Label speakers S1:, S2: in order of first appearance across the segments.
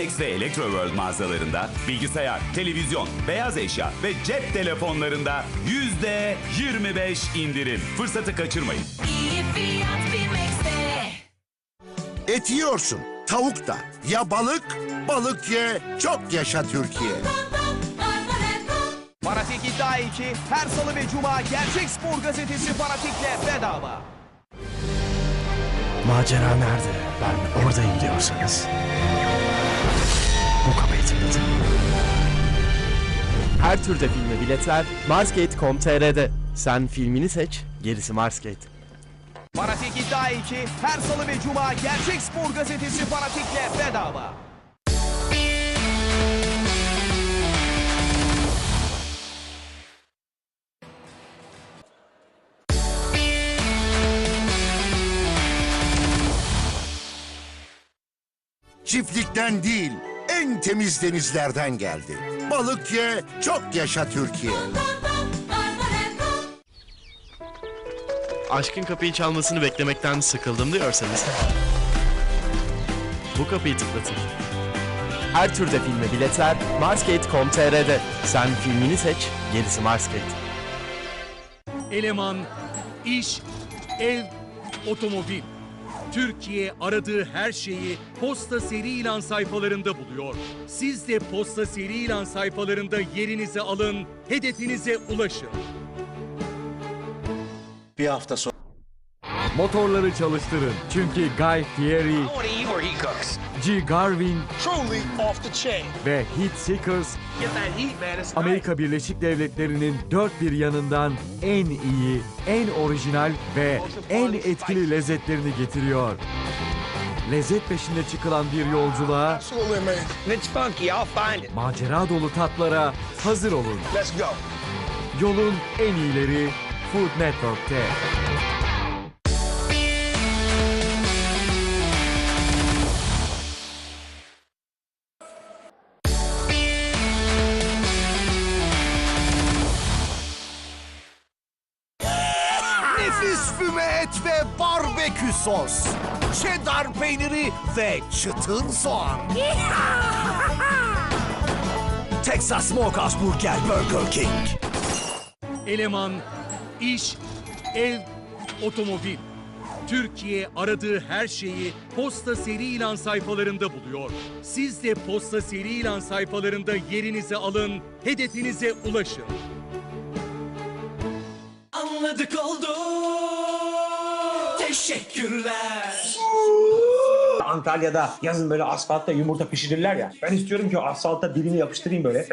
S1: Bimex ve Electroworld mağazalarında bilgisayar, televizyon, beyaz eşya ve cep telefonlarında yüzde 25 indirim. Fırsatı kaçırmayın.
S2: İyi fiyat Bimex'te.
S3: Et yiyorsun, tavuk da. Ya balık, balık ye, çok yaşa Türkiye.
S4: Fanatik İddia 2 her salı ve cuma Gerçek Spor Gazetesi Fanatik'le bedava.
S5: Macera nerede? Ben oradayım diyorsanız. Her türde filme biletler marsgate.com.tr'de. Sen filmini seç, gerisi Marsgate.
S4: Fanatik İddia 2 her salı ve cuma Gerçek Spor Gazetesi Fanatik'le bedava.
S3: Çiftlikten değil, en temiz denizlerden geldi. Balık ye, çok yaşa Türkiye.
S5: Aşkın kapıyı çalmasını beklemekten sıkıldım diyorsanız. Bu kapıyı tıklatın. Her türde filme biletler marsgate.com.tr'de. Sen filmini seç, gerisi Marsgate.
S6: eleman, iş, ev, otomobil. Türkiye aradığı her şeyi Posta seri ilan sayfalarında buluyor. Siz de Posta seri ilan sayfalarında yerinizi alın, hedefinize ulaşın.
S7: Bir hafta sonra
S8: Motorları çalıştırın. Çünkü Guy Fieri, G. Garvin ve Heat Seekers Amerika Birleşik Devletleri'nin dört bir yanından en iyi, en orijinal ve en etkili lezzetlerini getiriyor. Lezzet peşinde çıkılan bir yolculuğa, macera dolu tatlara hazır olun. Yolun en iyileri Food Network'te.
S3: Nefis füme et ve barbekü sos. Cheddar peyniri ve çıtır soğan. Texas Smokehouse Burger Burger King.
S6: Eleman, iş, ev, otomobil. Türkiye aradığı her şeyi Posta seri ilan sayfalarında buluyor. Siz de Posta seri ilan sayfalarında yerinizi alın, hedefinize ulaşın.
S4: Anladık oldu. Teşekkürler.
S7: Antalya'da yazın böyle asfaltta yumurta pişirirler ya. Ben istiyorum ki o asfalta dilimi yapıştırayım böyle.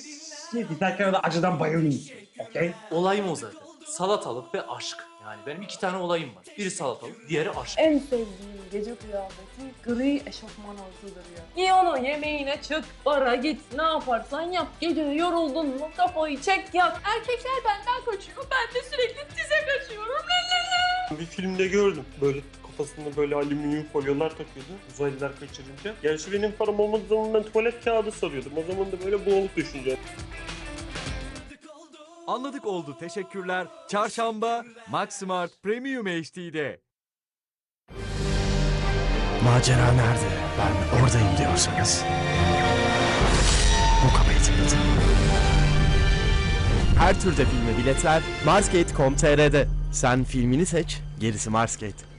S7: Giderken de acıdan bayılayım. Okey?
S9: Olayım o zaten. Salatalık ve aşk. Yani benim iki tane olayım var. Biri salatalık, diğeri aşk.
S10: En sevdiğim gece kıyafeti gri eşofman altıdır ya. Giy onu yemeğine çık, bara git, ne yaparsan yap. Gece yoruldun mu kafayı çek yat. Erkekler benden kaçıyor, ben de sürekli dize kaçıyorum.
S11: Bir filmde gördüm. Böyle kafasında böyle alüminyum folyolar takıyordu. Uzaylılar kaçırınca. Gerçi benim param olmadığı zaman ben tuvalet kağıdı sarıyordum. O zaman da böyle boğulup düşünce.
S8: Anladık oldu. Teşekkürler. Çarşamba Maximart Premium HD'de.
S5: Macera nerede? Ben oradayım diyorsanız. Bu tıklatın. Her türde filme biletler marsgate.com.tr'de. Sen filmini seç, gerisi Marsgate.